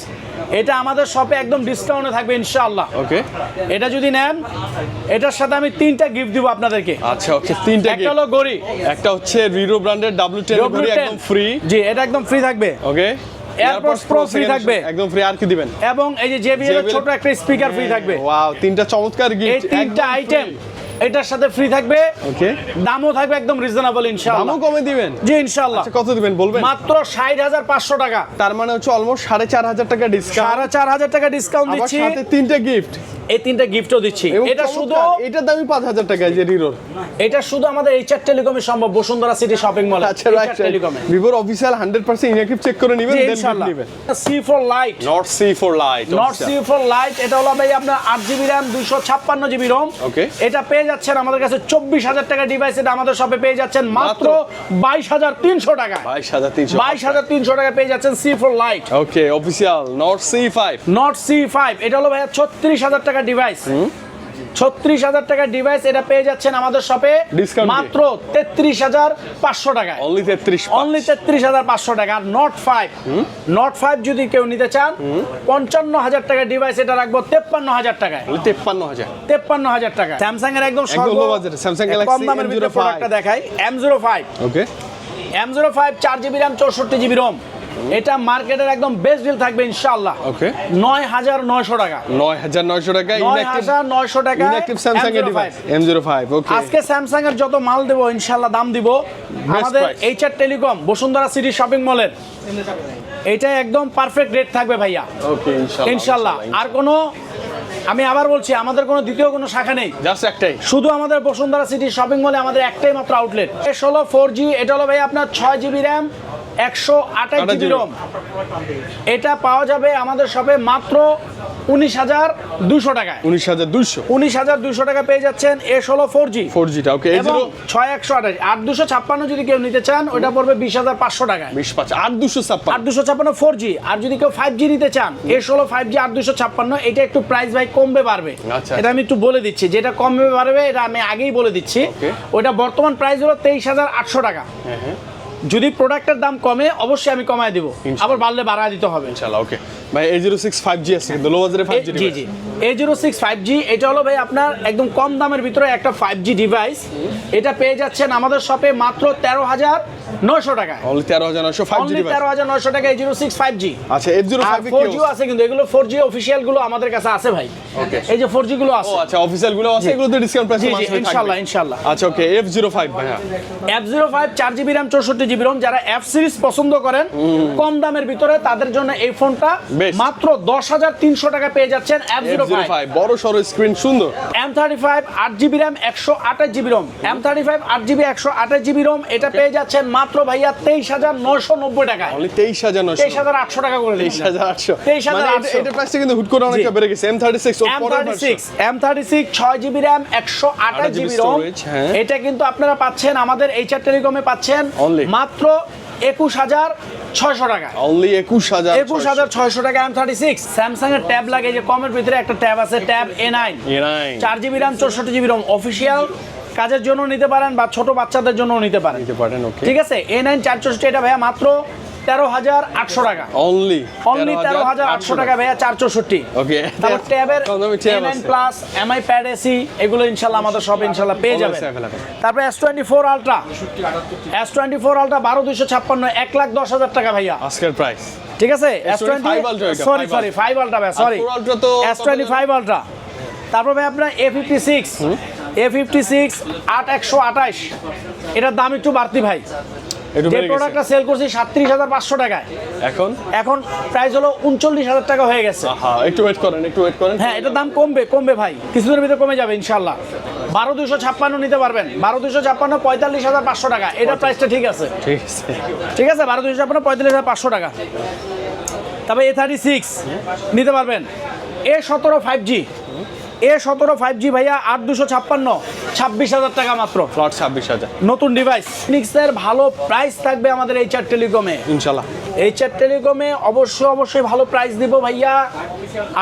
এটা আমাদের শপে একদম ডিসকাউন্টে থাকবে ইনশাআল্লাহ। ওকে এটা যদি নেন এটার সাথে আমি তিনটা গিফট দিব আপনাদেরকে। আচ্ছা ওকে তিনটা একটা। হলো গড়ি। একটা হচ্ছে রিরো ব্র্যান্ডের ডাব্লিউ টেন একদম ফ্রি জি এটা একদম ফ্রি থাকবে। ওকে AirPods প্রো ফ্রি থাকবে। একদম ফ্রি আর কি দিবেন? এবং এই যে জেবিএল এর ছোট একটা স্পিকার ফ্রি থাকবে। ওয়াও তিনটা চমৎকার এই গিফট তিনটা আইটেম এটার সাথে ফ্রি থাকবে। ওকে দামও থাকবে একদম রিজনেবল ইনশাআল্লাহ। দামও কমে দিবেন? জি ইনশাআল্লাহ। আচ্ছা কত দিবেন বলবেন? মাত্র ষাট হাজার পাঁচশো টাকা। তার মানে হচ্ছে অলমোস্ট সাড়ে চার হাজার টাকা ডিসকাউন্ট সাড়ে চার হাজার টাকা ডিসকাউন্ট দিচ্ছি। সাথে তিনটা গিফট এই তিনটা গিফটও দিচ্ছি। এটা শুধু এটার দামই পাঁচ হাজার টাকা এই যে রিরোর এটা শুধু আমাদের এইচআর টেলিকমে সম্ভব বসুন্ধরা সিটি শপিং মল আচ্ছা রাইট টেলিকমে ভিভোর হান্ড্রেড পার্সেন্ট ইনঅ্যাক্টিভ চেক করে নেবেন দেন নেবেন। C four lite not C four lite not C four lite এটা হলো ভাই আপনার আট জিবি র্যাম দুইশো ছাপ্পান্ন জিবি রোম Okay. এটা পেয়ে যাচ্ছেন আমাদের কাছে চব্বিশ হাজার টাকা ডিভাইস এটা আমাদের সবে পেয়ে যাচ্ছেন মাত্র বাইশ হাজার তিনশো টাকা। বাইশ হাজার তিনশো। বাইশ হাজার তিনশো টাকা পেয়ে যাচ্ছেন C four lite okay official not C five not C five এটা হলো ভাইয়া ছত্রিশ হাজার টাকা ডিভাইস ছত্রিশ হাজার টাকার ডিভাইস এটা পেয়ে যাচ্ছেন আমাদের শপে মাত্র তেত্রিশ হাজার পাঁচশো টাকায়। অনলি তেত্রিশ অনলি তেত্রিশ হাজার পাঁচশো টাকা। আর নট ফাইভ নট ফাইভ যদি কেউ নিতে চান পঞ্চান্ন হাজার টাকার ডিভাইস এটা রাখব তেপ্পান্ন হাজার টাকায়। তেপ্পান্ন হাজার। তেপ্পান্ন হাজার টাকা স্যামসাং এর একদম low কম দামের ভিতরে M05 প্রোডাক্টটা দেখাই। M zero five okay M zero five চার জিবি র্যাম চৌষট্টি জিবি রোম এটা মার্কেটের একদম বেস্ট ডিল থাকবে ইনশাআল্লাহ। ওকে। নয় হাজার নয়শো টাকা। নয় হাজার নয়শো টাকা ইনঅ্যাকটিভ 9900 টাকা ইনঅ্যাকটিভ স্যামসাং এর device M zero five okay আজকে স্যামসাং এর যত মাল দেব ইনশাআল্লাহ দাম দিব। আমাদের. HR telecom Bashundhara city shopping মলের এটা একদম পারফেক্ট রেট থাকবে ভাইয়া। ওকে ইনশাআল্লাহ ইনশাল্লাহ আর কোনো আমি আবার বলছি আমাদের কোনো দ্বিতীয় কোনো শাখা নেই। জাস্ট একটাই। শুধু আমাদের বসুন্ধরা সিটি শপিং মলে আমাদের একটাই মাত্র আউটলেট এস হলো ফোর জি এটা হলো ভাই আপনার ছয় জিবি র্যাম একশো আঠাশ জিবি 28 রোম এটা পাওয়া যাবে আমাদের শপে মাত্র উনিশ হাজার দুশো টাকায়। উনিশ হাজার দুশো উনিশ হাজার দুশো টাকা পেয়ে যাচ্ছেন ফোর জি ফোর জিটা ওকে ছয় একশো আঠাশ। আট দুশো ছাপ্পান্ন যদি কেউ নিতে চান ওটা পড়বে বিশ হাজার পাঁচশো টাকায়। বিশ পাঁচ আট দুশো ছাপ্পান্ন। আট দুশো ছাপ্পান্ন ফোর জি আর যদি কেউ ফাইভ জি নিতে চান এ ষোলো ফাইভ জি আট দুশো ছাপ্পান্ন এটা একটু প্রাইস ভাই কমবে পারবে আচ্ছা। এটা আমি একটু বলে দিচ্ছি। যেটা কমবে বাড়বে এটা আমি আগেই বলে দিচ্ছি. ওটা বর্তমান প্রাইস হলো তেইশ হাজার আটশো টাকা। যদি প্রোডাক্টের দাম কমে অবশ্যই আমি কমায় দিব। আবার বাড়লে বাড়ায় দিতে হবে। ইনশাআল্লাহ ওকে। ভাই আছে কিন্তু লো বাজারে জি জি। এটা হলো ভাই আপনার একদম কম দামের ভিতরে একটা ডিভাইস এটা পেয়ে যাচ্ছেন আমাদের শপে মাত্র অনলি অনলি টাকা আচ্ছা আছে কিন্তু এগুলো গুলো আমাদের কাছে আছে ভাই. এই যে ফোর জি গুলো ও আছে আচ্ছা অফিসিয়ালগুলো আছে এগুলোতে ডিসকাউন্ট প্রাইস জি ইনশাল্লাহ ইনশাল্লাহ। আচ্ছা ওকে এফ জিরো ফাইভ ভাইয়া। এফ জিরো ফাইভ চার জিবি র্যাম চৌষট্টি জিবি রোম যারা এফ সিরিজ পছন্দ করেন কম দামের ভিতরে তাদের জন্য এই ফোনটা. মাত্র দশ হাজার তিনশো টাকা পেয়ে যাচ্ছেন এফ জিরো ফাইভ বড় সড়ো স্ক্রিন সুন্দর। এম থার্টি ফাইভ আট জিবি র্যাম একশো আঠাশ GB ROM M thirty five আট জিবি একশো আঠাশ জিবি রোম এটা পেয়ে যাচ্ছেন মাত্র ভাইয়া তেইশ হাজার নয়শো নব্বই অনলি তেইশ হাজার নয়শো। তেইশ হাজার আটশো টাকা করে তেইশ হাজার আটশো। 23,800 এটা প্রাইসটা কিন্তু হুট করে অনেকটা বেড়ে গেছে। M thirty six M thirty six M thirty six ছয় জিবি র্যাম একশো আঠাশ জিবি রোম হ্যাঁ। এটা কিন্তু আপনারা পাচ্ছেন আমাদের এইচআর টেলিকমে পাচ্ছেন মাত্র একুশ হাজার ছয়শো টাকা। অনলি একুশ হাজার একুশ হাজার ছয়শো। টাকা এম থার্টি সিক্স স্যামসাং এর ট্যাব লাগে যে কমের ভিতরে একটা ট্যাব আছে ট্যাব এ নাইন চার জিবি র্যাম চৌষট্টি জিবি রাম অফিসিয়াল কাজের জন্য নিতে পারেন বা ছোট বাচ্চাদের জন্য নিতে পারেন। ঠিক আছে? এ নাইন চার চৌষট্টি এটা ভাইয়া মাত্র তেরো হাজার আটশো টাকা। অনলি অনলি তেরো হাজার আটশো টাকা ভাইয়া চার চৌষট্টি ওকে তারপর ট্যাবের প্লাস এমআই প্যাড এসি এগুলো ইনশাল্লাহ আমাদের সব ইনশাল্লাহ পেয়ে available. তারপরে S twenty four ultra S twenty four ultra বারো দুইশো ছাপ্পান্ন এক লাখ দশ হাজার টাকা ভাইয়া। আজকের প্রাইস ঠিক আছে? S twenty sorry sorry five ultra ভাই সরি 4 Ultra তো এস টোয়েন্টি ফাইভ আলট্রা তারপর ভাই আপনার A fifty six A fifty six আট একশো আঠাশ। এটার দাম একটু বাড়তি ভাই। যে প্রোডাক্টটা সেল করছি সাতত্রিশ হাজার পাঁচশো টাকায়। এখন? এখন প্রাইস হলো উনচল্লিশ হাজার টাকা হয়ে গেছে। একটু ওয়েট করেন একটু ওয়েট করেন। হ্যাঁ এটার দাম কমবে কমবে ভাই। কিছুদিনের ভিতরে কমে যাবে ইনশাল্লাহ বারো দুশো ছাপ্পান্ন নিতে পারবেন। বারো দুশো ছাপ্পান্ন পঁয়তাল্লিশ হাজার পাঁচশো টাকা। এটার প্রাইসটা ঠিক আছে। ঠিক আছে। ঠিক আছে? বারো দুশো ছাপ্পান্ন পঁয়তাল্লিশ হাজার পাঁচশো টাকা। তারপরে এ থার্টি সিক্স নিতে পারবেন। এ সতেরো ফাইভ জি এ সতেরো ফাইভ জি ভাইয়া আট দুশো ছাপ্পান্ন। ছাব্বিশ হাজার টাকা মাত্র। প্লট ছাব্বিশ হাজার। নতুন ডিভাইস ফিনিক্সের ভালো প্রাইস থাকবে আমাদের এই চার টেলিকমে ইনশাল্লাহ। এই চার টেলিকমে অবশ্যই অবশ্যই ভালো প্রাইস দিব ভাইয়া।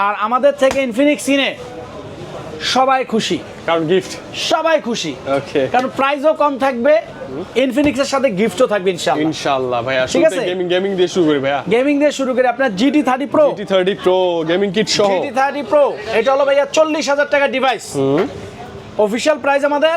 আর আমাদের থেকে ইনফিনিক্স কিনে সবাই খুশি। কারণ গিফট সবাই খুশি। ওকে কারণ প্রাইসও কম থাকবে। ইনফিনিক্সের সাথে গিফটও থাকবে ইনশাআল্লাহ। ইনশাল্লাহ ভাইয়া। ঠিক আছে? গেমিং গেমিং দিয়ে শুরু করি ভাইয়া। গেমিং দিয়ে শুরু করে। আপনার GT thirty pro T thirty pro gaming kit সহ। জিটি থার্টি প্রো এটা হলো ভাইয়া চল্লিশ হাজার টাকা ডিভাইস অফিসিয়াল প্রাইস আমাদের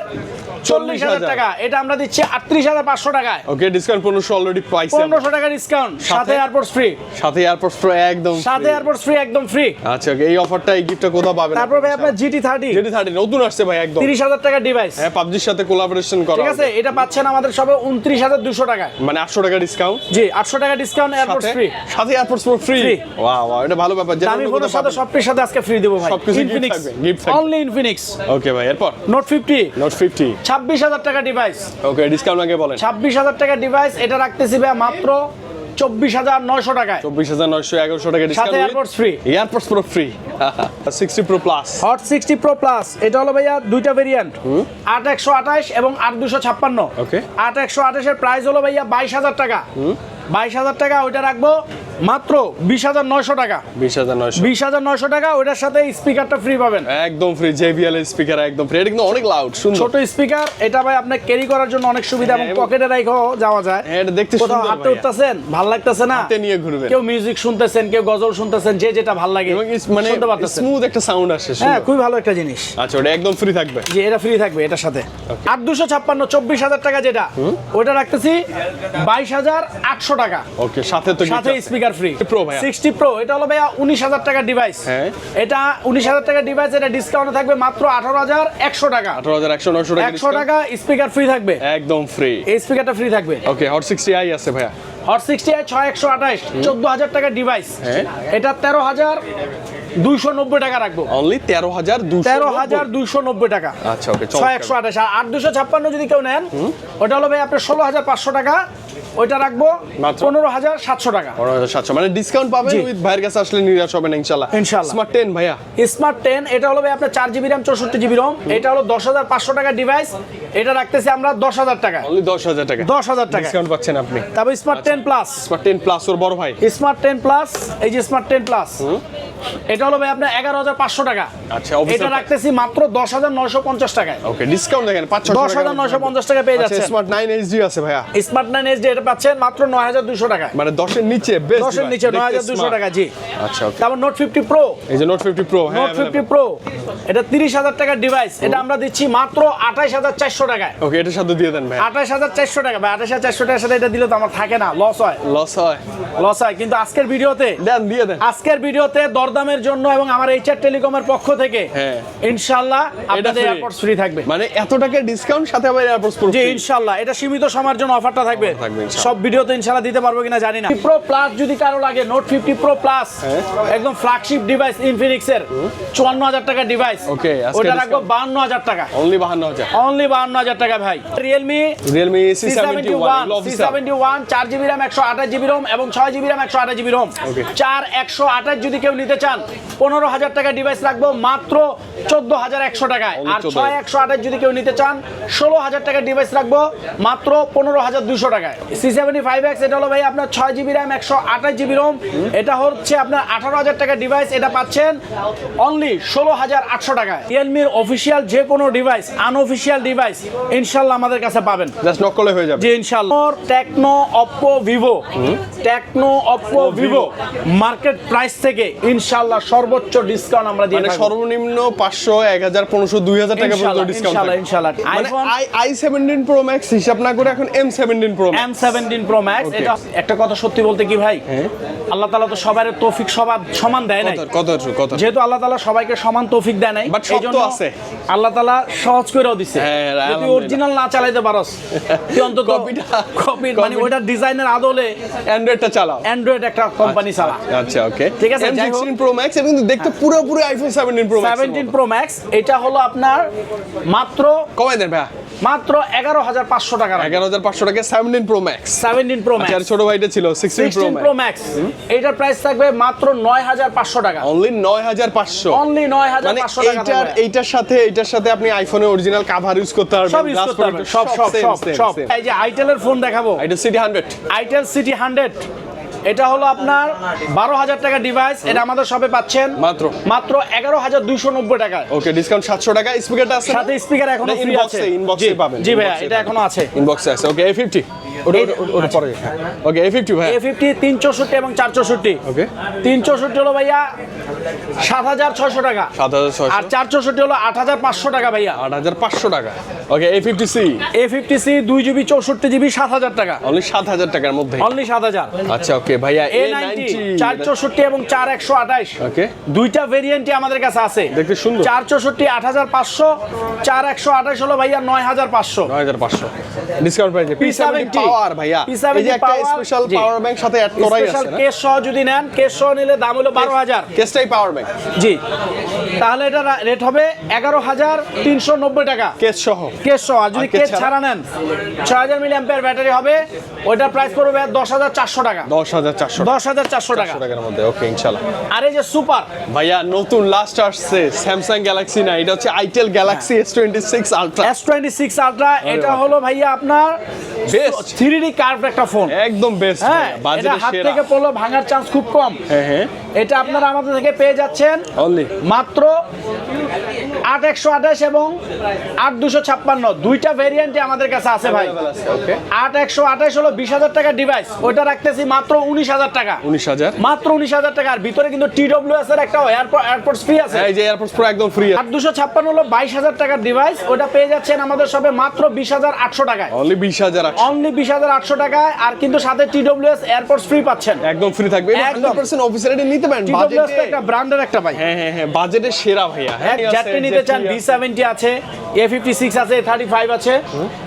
চল্লিশ হাজার টাকা। এটা আমরা দিচ্ছি আটত্রিশ হাজার পাঁচশো টাকায়। ওকে ডিসকাউন্ট পনেরোশো অলরেডি পাইছি পনেরোশো টাকা ডিসকাউন্ট সাথে সাথে? এয়ারপোর্টস ফ্রি সাথে এয়ারপোর্ট প্রো একদম সাথে এয়ারপোর্টস ফ্রি একদম ফ্রি আচ্ছা এই অফারটা এই গিফটটা কোথাও পাবেন তারপর ভাই আপনার জিটি থার্টি যেটি থার্টি নতুন আসছে ভাই একদম। তিরিশ হাজার টাকা ডিভাইস হ্যাঁ পাবজির সাথে কোলাবোরেশন করা ঠিক আছে এটা পাচ্ছেন আমাদের সবে উনত্রিশ হাজার দুশো টাকায়। মানে আটশো টাকা ডিসকাউন্ট জি আটশো টাকা ডিসকাউন্ট এয়ারপোর্টস ফ্রি সাথে AirPods pro free wow wow এটা ভালো ব্যাপার। অন্য ফোনের সাথে। সবটির সাথে আজকে ফ্রি দেবো ভাই। Infinix gift only Infinix okay ভাই এরপর? নোট ফিফটি নোট ফিফটি ছাব্বিশ হাজার টাকা ডিভাইস ওকে ডিসকাউন্ট আগে বলেন। ছাব্বিশ হাজার টাকা ডিভাইস এটা রাখতেছি ভাই মাত্র চব্বিশ হাজার নয়শো টাকায়। চব্বিশ হাজার নয়শো এগারোশো টাকা সাথে AirPods free AirPods pro free sixty pro plus hot sixty pro plus এটা হলো ভাইয়া দুইটা ভেরিয়েন্ট আট একশো আঠাশ এবং আট দুশো ছাপ্পান্ন। ওকে আট একশো আঠাশের প্রাইস হলো ভাইয়া বাইশ হাজার টাকা। বাইশ হাজার টাকা ওইটা রাখব। মাত্র বিশ হাজার নয়শো টাকা। বিশ হাজার নয়শো। বিশ হাজার নয়শো টাকা ওইটার সাথে স্পিকারটা ফ্রি পাবেন। একদম ফ্রি জেবিএল স্পিকার একদম ফ্রি এটা কিন্তু অনেক লাউড সুন্দর। ছোট স্পিকার এটা ভাই আপনার ক্যারি করার জন্য অনেক সুবিধা এবং হ্যাঁ, পকেটে রেখেও যাওয়া যায়। হ্যাঁ, এটা দেখতে কোথাও হাঁটতে উঠতেছেন ভালো লাগতেছে না? হাতে নিয়ে ঘুরবেন। কেউ মিউজিক শুনতেছেন কেউ গজল শুনতেছেন যে যেটা ভালো লাগে মানে স্মুথ একটা সাউন্ড আসে হ্যাঁ খুবই ভালো একটা জিনিস। আচ্ছা ওটা একদম ফ্রি থাকবে। যে এটা ফ্রি থাকবে এটার সাথে। আট দুশো ছাপ্পান্ন চব্বিশ হাজার টাকা যেটা ওটা রাখতেছি বাইশ হাজার আটশো টাকা। ওকে সাথে তো সাথে স্পিকার ফ্রি ভাইয়া। সিক্সটি প্রো এটা হলো ভাইয়া উনিশ হাজার টাকা ডিভাইস হ্যাঁ। এটা উনিশ হাজার টাকা ডিভাইস এটা ডিসকাউন্টে থাকবে মাত্র আঠারো হাজার একশো টাকা। আঠারো হাজার একশো নয়শো টাকা একশো টাকা স্পিকার ফ্রি থাকবে। একদম ফ্রি এই স্পিকারটা ফ্রি থাকবে। ওকে হট সিক্সটি আই আছে ভাইয়া। হট সিক্সটি ছয় একশো আঠাশ চোদ্দ হাজার টাকা ডিভাইস হ্যাঁ। এটা তেরো হাজার দুইশো নব্বই টাকা রাখব। অনলি তেরো হাজার তেরো হাজার দুইশো নব্বই টাকা। আচ্ছা ওকে ছয় একশো আঠাশ। আর আট দুশো ছাপ্পান্ন যদি কেউ নেন ওটা হলো ভাই আপনার ষোলো হাজার পাঁচশো টাকা। ওইটা রাখব পনেরো হাজার সাতশো টাকা। পনেরো হাজার সাতশো। মানে ডিসকাউন্ট পাবেন উইথ ভাইয়ের কাছে আসলে নিরাশ হবেন ইনশাল্লাহ ইনশাল্লাহ। স্মার্ট টেন ভাইয়া। স্মার্ট টেন এটা হলো ভাই আপনার চার জিবি র্যাম চৌষট্টি জিবি রোম এটা হলো দশ হাজার পাঁচশো টাকা ডিভাইস এটা রাখতেছি আমরা দশ হাজার টাকা। অনলি দশ হাজার টাকা। দশ হাজার টাকা। ডিসকাউন্ট পাচ্ছেন আপনি। তারপর smart ten plus smart ten plus ওর বড় ভাই। স্মার্ট টেন প্লাস এই যে স্মার্ট টেন প্লাস এটা হলো ভাই আপনার এগারো হাজার পাঁচশো টাকা। আচ্ছা, এটা রাখতেছি মাত্র দশ হাজার নয়শো পঞ্চাশ টাকায়। ওকে ডিসকাউন্ট দেখেন পাঁচ দশ হাজার নয়শো পঞ্চাশ টাকা পেয়ে যাচ্ছে স্মার্ট নাইন এইচডি আছে ভাইয়া। স্মার্ট নাইন এসডি এটা পাচ্ছেন মাত্র নয় হাজার দুশো টাকায়। মানে দশের নিচে দশের নিচে নয় হাজার দুশো টাকা জি। আচ্ছা ওকে তারপর নোট ফিফটি প্রো এই যে নোট ফিফটি প্রো হ্যাঁ নোট ফিফটি প্রো এটা তিরিশ হাজার টাকার ডিভাইস এটা আমরা দিচ্ছি মাত্র আঠাইশ হাজার চারশো টাকায়। ওকে এটার সাথে দিয়ে দেন ভাই আঠাইশ হাজার চারশো টাকা ভাই আঠাইশ হাজার চারশো টাকার সাথে এটা দিলে তো আমার থাকে না লস হয়। লস হয়। লস হয় কিন্তু আজকের ভিডিওতে দেন দিয়ে দেন। আজকের ভিডিওতে দরদামের জন্য এবং আমার এইচআর টেলিকমের পক্ষ থেকে হ্যাঁ। ইনশাল্লাহ আপনাদের এয়ারপোর্টস ফ্রি থাকবে। মানে এত টাকা ডিসকাউন্ট সাথে আবার এয়ারপোর্টস প্রো জি ইনশাল্লাহ এটা সীমিত সময়ের জন্য অফারটা থাকবে। সব ভিডিওতে ইনশাল্লাহ দিতে পারব কিনা জানি না। প্রো প্লাস যদি কারও লাগে নোট ফিফটি প্রো প্লাস। একদম ফ্ল্যাগশিপ ডিভাইস ইনফিনিক্স এর চুয়ান্ন হাজার টাকা ডিভাইস ওকে ওটা। রাখব বাহান্ন হাজার টাকা। অনলি বাহান্ন হাজার। অনলি বাহান্ন হাজার টাকা ভাই। ওয়ান চার জিবি র্যাম একশো আঠাশ জিবি রোম এবং ছয় জিবি র্যাম একশো আঠাশ জিবি রোম চার একশো আঠাশ যদি কেউ নিতে চান পনেরো হাজার টাকা ডিভাইস রাখব মাত্র চোদ্দ হাজার একশো টাকায়। আর ছয় একশো আঠাশ যদি কেউ নিতে চান ষোলো হাজার টাকার ডিভাইস রাখব মাত্র পনেরো হাজার দুশো টাকায়। সি সেভেন্টি ফাইভ এক্স এটা হলো ভাই আপনার ছয় জিবি র্যাম একশো আঠাশ জিবি রোম এটা হচ্ছে আপনার আঠারো হাজার টাকার ডিভাইস এটা পাচ্ছেন অনলি ষোলো হাজার আটশো টাকায়। রিয়েলমির অফিসিয়াল যে কোনো ডিভাইস আনঅফিসিয়াল ডিভাইস ইনশাল্লাহ আমাদের কাছে পাবেন। জাস্ট নক করলে হয়ে যাবে। জি ইনশাআল্লাহ Tecno Oppo Vivo Tecno Oppo Vivo market price থেকে ইনশাআল্লাহ সর্বোচ্চ ডিসকাউন্ট আমরা দিয়ে মানে সর্বনিম্ন পাঁচশো এক হাজার পনেরোশো দুই হাজার টাকা পর্যন্ত ডিসকাউন্ট ইনশাআল্লাহ, ইনশাআল্লাহ। মানে iPhone- I I seventeen pro max হিসাব না করে এখন M seventeen pro M seventeen pro max এটা একটা কথা সত্যি বলতে কি ভাই? আল্লাহ তালা তো সবার তৌফিক সবার সমান দেয় নাই। কত কত যেহেতু আল্লাহ তালা সবাইকে সমান তৌফিক দেয় নাই তো এইজন্য আছে। আল্লাহ তালা সহজ করেও দিছে। হ্যাঁ, যদি অরিজিনাল না চালাইতে পারস তুই অন্তত Copy-টা- কপি মানে ওইটার ডিজাইনের আদলে অ্যান্ড্রয়েডটা চালাও। অ্যান্ড্রয়েড একটা কোম্পানি চালা। আচ্ছা ওকে ঠিক আছে, যাই হোক। সিক্সটিন প্রো ম্যাক্স এটা কিন্তু দেখতে পুরোপুরি iPhone seventeen pro max seventeen pro max এটা হলো আপনার মাত্র কমাই দেন ভাইয়া। মাত্র এগারো হাজার পাঁচশো টাকা এগারো হাজার পাঁচশো টাকা seventeen pro max seventeen pro আচ্ছা আর ছোট ভাইটা ছিল সিক্সটিন প্রো ম্যাক্স এটার প্রাইস থাকবে মাত্র নয় হাজার পাঁচশো টাকা। অনলি নয় হাজার পাঁচশো। অনলি নয় হাজার মানে পাঁচশো টাকা এইটার। এইটার সাথে এইটার সাথে আপনি আইফোনের অরিজিনাল কাভার ইউজ করতে পারবেন সব ইউজ করতে পারবেন। সব সব সব। এই যে আইটেলের ফোন দেখাবো। এটা city hundred itel city hundred এটা হলো আপনার বারো হাজার টাকা ডিভাইস এটা আমাদের সবে পাচ্ছেন মাত্র। মাত্র এগারো হাজার দুইশো নব্বই টাকা ওকে ডিসকাউন্ট সাতশো টাকা স্পিকারটা আছে সাথে স্পিকার এখন ইনবক্সে ফ্রি আছে। জি, পাবেন, জি ভাইয়া এটা এখনও আছে। ইনবক্সে আছে ওকে এ ফিফটি ওটা পরে। ওকে এ ফিফটি ভাই এ ফিফটি তিন চৌষট্টি এবং চার চৌষট্টি ওকে। তিন চৌষট্টি হলো ভাইয়া সাত হাজার ছয়শো টাকা। সাত হাজার ছয়শো। আর চার চৌষট্টি হলো আট হাজার পাঁচশো টাকা ভাইয়া। আট হাজার পাঁচশো টাকা। Okay A fifty C A fifty C দুই জিবি চৌষট্টি জিবি সাত হাজার টাকা। অনলি সাত হাজার টাকার মধ্যে। অনলি সাত হাজার। আচ্ছা ওকে ভাইয়া এ নাইনটি চার চৌষট্টি এবং চার একশো আঠাইশ ওকে দুইটা ভেরিয়েন্টই আমাদের কাছে আছে। দেখতে সুন্দর। চার চৌষট্টি আট হাজার পাঁচশো চার একশো আঠাশ হলো ভাইয়া নয় হাজার পাঁচশো। নয় হাজার পাঁচশো। ডিসকাউন্ট প্রাইসে পি সেভেন্টি পাওয়ার ভাইয়া। P70 এই যে একটা power, স্পেশাল পাওয়ার ব্যাংক সাথে অ্যাড করাই আছে কেস সহ যদি নেন কেস সহ নিলে দাম হলো বারো হাজার। কেসটাই পাওয়ার ব্যাংক জি। তাহলে এটা রেট হবে এগারো হাজার তিনশো নব্বই টাকা। কেস সহ। কেস সহ। আর যদি কেস ছাড়া? নেন ছয় হাজার মিলি অ্যাম্পিয়ার ব্যাটারি হবে ওইটার প্রাইস পড়বে দশ হাজার চারশো টাকা। দশ হাজার চারশো দশ হাজার চারশো টাকা। টাকার মধ্যে ওকে ইনশাল্লাহ আর এই যে সুপার ভাইয়া নতুন লাস্ট আসছে স্যামসাং গ্যালাক্সি না এটা হচ্ছে itel Galaxy S twenty six Ultra S twenty six Ultra এটা হলো ভাইয়া আপনার Best. থ্রি ডি কার্ভ একটা ফোন একদম বেস্ট হ্যাঁ এটা হাত থেকে পড়ল ভাঙার চান্স খুব কম। হ্যাঁ হ্যাঁ। এটা আপনারা আমাদের থেকে পেয়ে যাচ্ছেন মাত্র আট একশো আঠাশ এবং আট দুশো ছাপ্পান্ন। দুইটা ভেরিয়েন্টে আমাদের কাছে আছে ভাই। আট একশো আঠাশ হলো বিশ হাজার টাকার ডিভাইস ওইটা রাখতেছি মাত্র উনিশ হাজার টাকা। উনিশ হাজার। মাত্র উনিশ হাজার টাকা। আর ভিতরে কিন্তু টি ডব্লিউ এস এর একটা এয়ারপোর্ট এয়ারপোর্ট ফ্রি আছে। এই যে এয়ারপোর্টস প্রো একদম ফ্রি আট দুশো ছাপ্পান্ন হলো বাইশ হাজার টাকার ডিভাইস ওটা পেয়ে যাচ্ছেন আমাদের সবে মাত্র বিশ হাজার আটশো টাকায়। অনলি বিশ হাজার অনলি বিশ হাজার আটশো টাকায়। আর কিন্তু সাথে T W S airpods free পাচ্ছেন। একদম ফ্রি থাকবে। একদম। পার্সেন্ট অফিসিয়ালি নিতে পারেন। টি ডব্লিউ এস ব্র্যান্ডের একটা ভাই হ্যাঁ হ্যাঁ হ্যাঁ বাজেটে সেরা ভাইয়া। হ্যাঁ জ্যাটটি নিতে চান বি সেভেন্টি আছে এ ফিফটি সিক্স আছে থার্টি ফাইভ আছে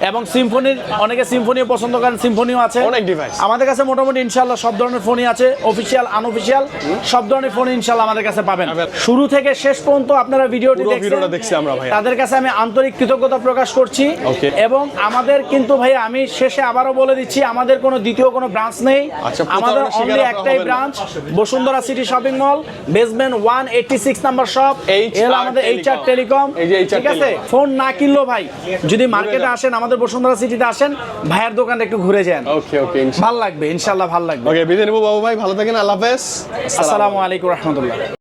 এবং সিম্ফনির অনেকে সিম্ফনিও পছন্দ করেন সিম্ফনিও আছে। অনেক device। আমাদের কাছে মোটামুটি ইনশাল্লাহ সব ধরনের ফোনই আছে অফিসিয়াল আনঅফিসিয়াল সব ধরনের ফোন ইনশাল্লাহ আমাদের কাছে পাবেন। শুরু থেকে শেষ পর্যন্ত আপনারা ভিডিওটি ভিডিওটা দেখছি আমরা ভাইয়া। তাদের কাছে আমি আন্তরিক কৃতজ্ঞতা প্রকাশ করছি। এবং আমাদের কিন্তু ভাই আমি শেষে আবারও বলে দিচ্ছি আমাদের কোনো দ্বিতীয় কোনো ব্রাঞ্চ নেই। আচ্ছা, আমাদের অনলি একটাই branch Bashundhara city shopping mall basement one eighty six number shop HR আমাদের এইচ আর টেলিকম ঠিক আছে? ফোন না কিনলো ভাই যদি মার্কেটে আসেন আমাদের বসুন্ধরা সিটিতে আসেন ভাইয়ের দোকানে একটু ঘুরে যান। ওকে ওকে ভালো লাগবে ইনশাল্লাহ ভালো লাগবে। ওকে বিদায় নেব বাবু ভাই ভালো থাকেন আল্লাহ হাফেজ। আসসালামু আলাইকুম রহমতুল্লাহ।